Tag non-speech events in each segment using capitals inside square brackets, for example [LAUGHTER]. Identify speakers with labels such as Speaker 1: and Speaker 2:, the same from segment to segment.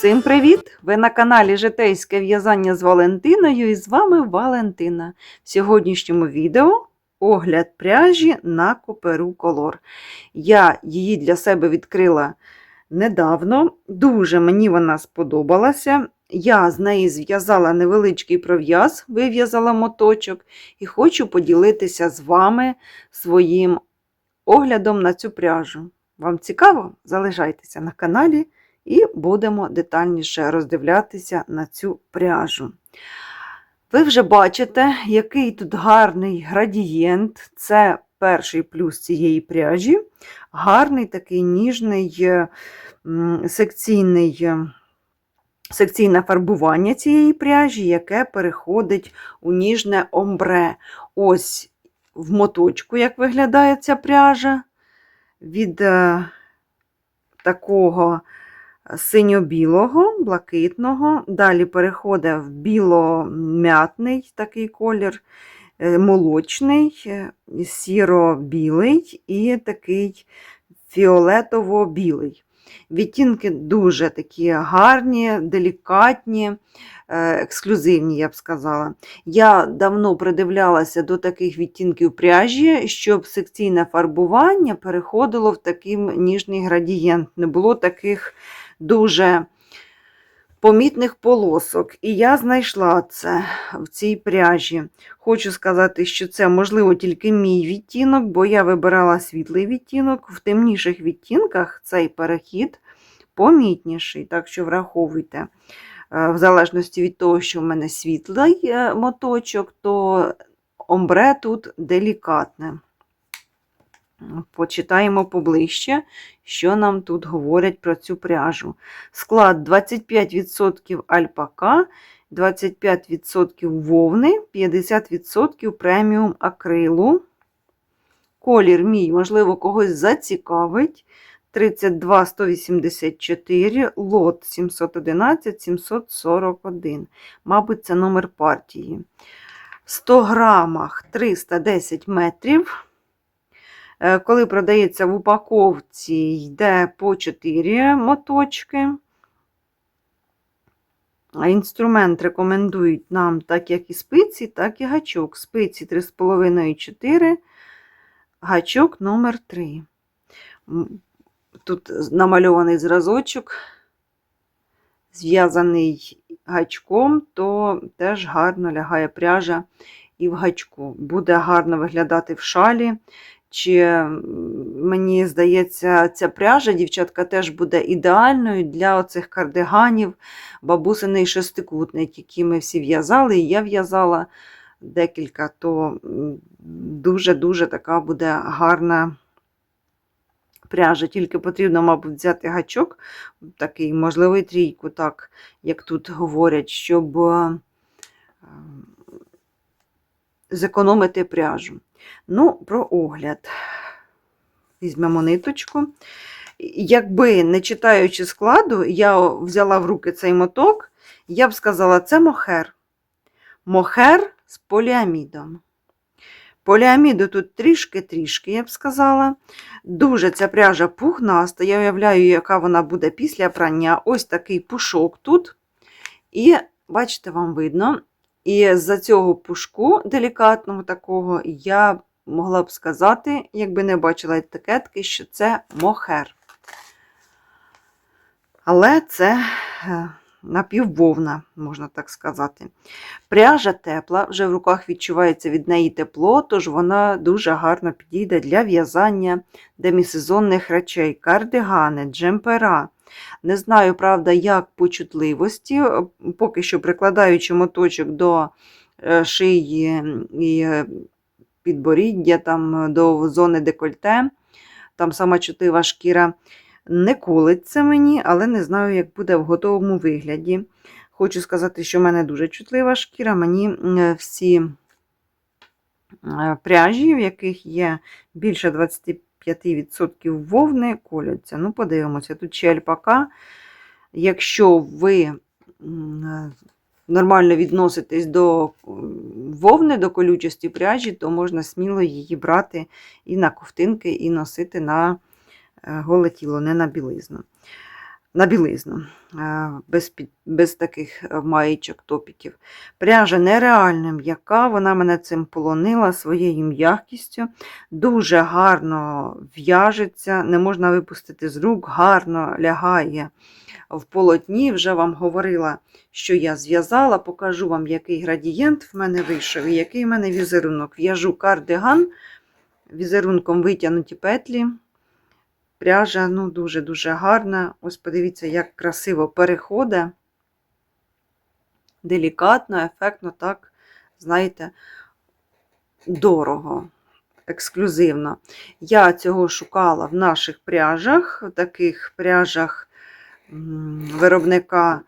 Speaker 1: Всім привіт! Ви на каналі Житейське в'язання з Валентиною і з вами Валентина. В сьогоднішньому відео огляд пряжі на Коперу Колор. Я її для себе відкрила недавно, дуже мені вона сподобалася. Я з неї зв'язала невеличкий пров'яз, вив'язала моточок і хочу поділитися з вами своїм оглядом на цю пряжу. Вам цікаво? Залишайтеся на каналі і будемо детальніше роздивлятися на цю пряжу. Ви вже бачите, який тут гарний градієнт. Це перший плюс цієї пряжі. Гарний такий ніжний секційний. Секційне фарбування цієї пряжі, яке переходить у ніжне омбре. Ось в моточку, як виглядає ця пряжа. Від е, такого синьо-білого, блакитного. Далі переходить в біло-м'ятний такий колір, е, молочний, е, сіро-білий і такий фіолетово-білий. Відтінки дуже такі гарні, делікатні, е, ексклюзивні, я б сказала. Я давно придивлялася до таких відтінків пряжі, щоб секційне фарбування переходило в такий ніжний градієнт. Не було таких дуже помітних полосок. І я знайшла це в цій пряжі. Хочу сказати, що це, можливо, тільки мій відтінок, бо я вибирала світлий відтінок. В темніших відтінках цей перехід помітніший, так що враховуйте. Е, В залежності від того, що в мене світлий е, моточок, то омбре тут делікатне. Почитаємо поближче, що нам тут говорять про цю пряжу. Склад 25% альпака, 25% вовни, 50% преміум акрилу. Колір мій, можливо, когось зацікавить. 32 184, лот 711 741. Мабуть, це номер партії. В 100 грамах 310 метрів. Е, Коли продається в упаковці, йде по 4 моточки. Інструмент рекомендують нам так як і спиці, так і гачок. Спиці 3,5-4, гачок номер 3. Тут намальований зразочок, зв'язаний гачком, то теж гарно лягає пряжа і в гачку. Буде гарно виглядати в шалі. Чи мені здається, ця пряжа, дівчатка, теж буде ідеальною для оцих кардиганів, бабусиний шестикутник, які ми всі в'язали, і я в'язала декілька, то дуже-дуже така буде гарна пряжа. Тільки потрібно, мабуть, взяти гачок, такий, можливо, трійку, так, як тут говорять, щоб зекономити пряжу. Ну, про огляд. Візьмемо ниточку. Якби, не читаючи складу, я взяла в руки цей моток, я б сказала, це мохер. Мохер з поліамідом. Поліаміду тут трішки-трішки, я б сказала. Дуже ця пряжа пухнаста. Я уявляю, яка вона буде після прання. Ось такий пушок тут. І, бачите, вам видно. І з-за цього пушку делікатного такого я могла б сказати, якби не бачила етикетки, що це мохер. Але це е, напіввовна, можна так сказати. Пряжа тепла, вже в руках відчувається від неї тепло, тож вона дуже гарно підійде для в'язання демісезонних речей, кардигани, джемпера. Не знаю, правда, як по чутливості, поки що прикладаючи моточок до е, шиї і е, підборіддя, там, до зони декольте, там сама чутлива шкіра не колиться мені, але не знаю, як буде в готовому вигляді. Хочу сказати, що в мене дуже чутлива шкіра, мені е, всі е, пряжі, в яких є більше 25% вовни, коляться. Ну, подивимося, тут ще альпака. Якщо ви нормально відноситесь до вовни, до колючості пряжі, то можна сміло її брати і на ковтинки, і носити на е, голе тіло, не на білизну. На білизну, е, без, під- без таких е, маєчок, топіків. Пряжа нереально м'яка, вона мене цим полонила своєю м'якістю. Дуже гарно в'яжеться, не можна випустити з рук, гарно лягає в полотні. Вже вам говорила, що я зв'язала. Покажу вам, який градієнт в мене вийшов і який в мене візерунок. В'яжу кардиган візерунком витягнуті петлі. Пряжа ну, дуже-дуже гарна. Ось подивіться, як красиво переходить. Делікатно, ефектно, так, знаєте, дорого, ексклюзивно. Я цього шукала в наших пряжах, в таких пряжах виробника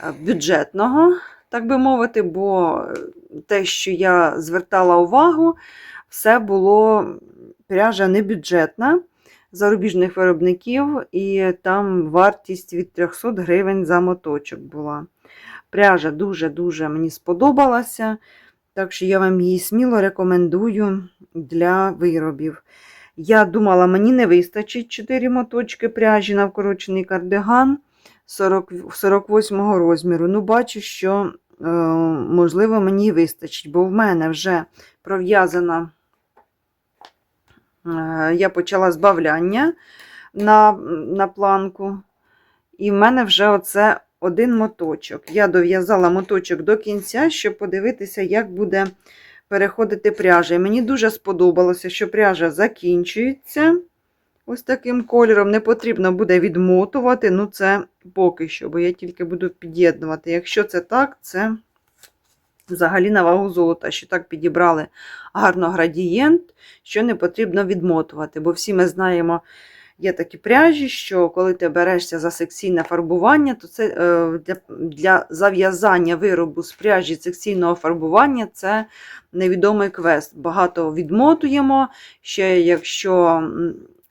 Speaker 1: е, бюджетного, так би мовити, бо те, що я звертала увагу, все було пряжа не бюджетна зарубіжних виробників, і там вартість від 300 гривень за моточок була. Пряжа дуже-дуже мені сподобалася, так що я вам її сміло рекомендую для виробів. Я думала, мені не вистачить 4 моточки пряжі на вкорочений кардиган 40, 48 розміру. Ну, бачу, що, е, можливо, мені вистачить, бо в мене вже пров'язана. Е, Я почала збавляння на, на планку, і в мене вже оце один моточок. Я дов'язала моточок до кінця, щоб подивитися, як буде переходити пряжа. І мені дуже сподобалося, що пряжа закінчується ось таким кольором. Не потрібно буде відмотувати. Ну, це поки що, бо я тільки буду під'єднувати. Якщо це так, це взагалі на вагу золота, що так підібрали гарно градієнт, що не потрібно відмотувати. Бо всі ми знаємо, є такі пряжі, що коли ти берешся за секційне фарбування, то це е, для, для зав'язання виробу з пряжі секційного фарбування це невідомий квест. Багато відмотуємо. Ще якщо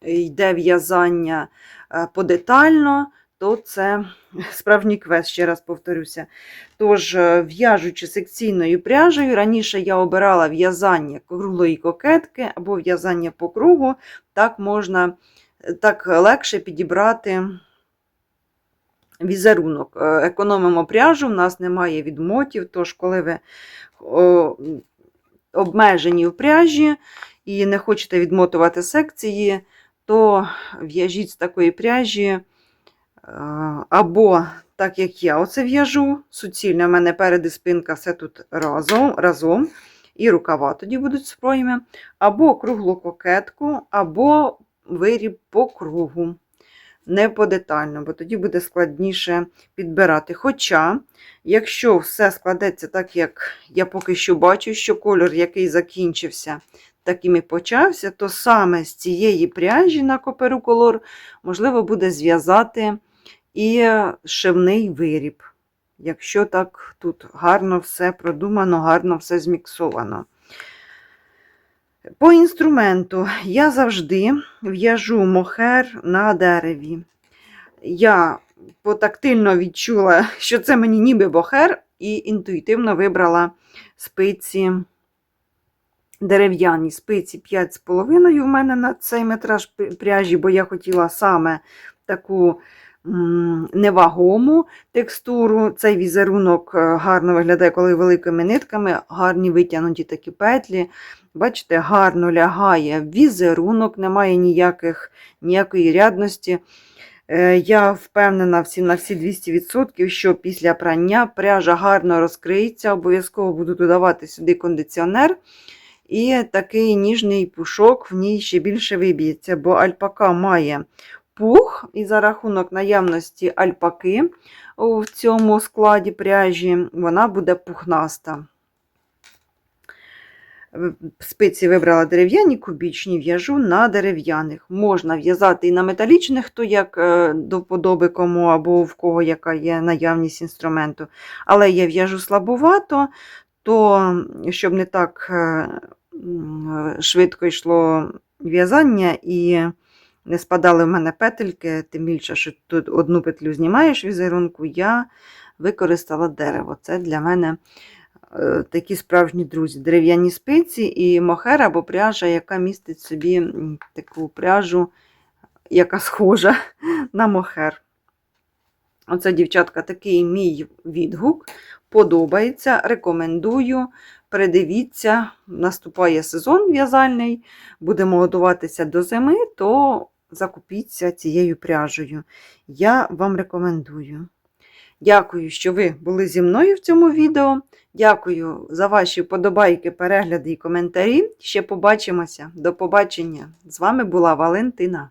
Speaker 1: йде в'язання е, подетально, то це справжній квест, ще раз повторюся. Тож, е, в'яжучи секційною пряжею, раніше я обирала в'язання круглої кокетки або в'язання по кругу, так можна так легше підібрати візерунок. Е, Економимо пряжу, в нас немає відмотів, тож, коли ви обмежені в пряжі і не хочете відмотувати секції, то в'яжіть з такої пряжі. Або так як я оце в'яжу, суцільно в мене перед і спинка все тут разом, разом і рукава тоді будуть з пройми, або круглу кокетку, або виріб по кругу. Не подетально, бо тоді буде складніше підбирати. Хоча, якщо все складеться так, як я поки що бачу, що кольор, який закінчився, таким і почався, то саме з цієї пряжі на коперу колор можливо буде зв'язати і шивний виріб. Якщо так тут гарно все продумано, гарно все зміксовано. По інструменту я завжди в'яжу мохер на дереві. Я потактильно відчула, що це мені ніби бохер, і інтуїтивно вибрала спиці дерев'яні спиці 5,5 в мене на цей метраж пряжі, бо я хотіла саме таку невагому текстуру. Цей візерунок е, гарно виглядає, коли великими нитками, гарні витягнуті такі петлі. Бачите, гарно лягає візерунок, немає ніяких, ніякої рядності. Е, Я впевнена всі, на всі 200%, що після прання пряжа гарно розкриється, обов'язково буду додавати сюди кондиціонер. І такий ніжний пушок в ній ще більше виб'ється, бо альпака має пух, і за рахунок наявності альпаки в цьому складі пряжі вона буде пухнаста. Спиці вибрала дерев'яні, кубічні, в'яжу на дерев'яних. Можна в'язати і на металічних, хто як е, до вподоби кому, або в кого яка є наявність інструменту. Але я в'яжу слабовато, то щоб не так е, швидко йшло в'язання і не спадали в мене петельки, тим більше, що тут одну петлю знімаєш візерунку, я використала дерево. Це для мене е, такі справжні друзі. Дерев'яні спиці і мохер або пряжа, яка містить собі таку пряжу, яка схожа [LAUGHS] на мохер. Оце, дівчатка, такий мій відгук. Подобається, рекомендую. Передивіться, наступає сезон в'язальний, будемо готуватися до зими, то закупіться цією пряжею. Я вам рекомендую. Дякую, що ви були зі мною в цьому відео. Дякую за ваші вподобайки, перегляди і коментарі. Ще побачимося. До побачення! З вами була Валентина.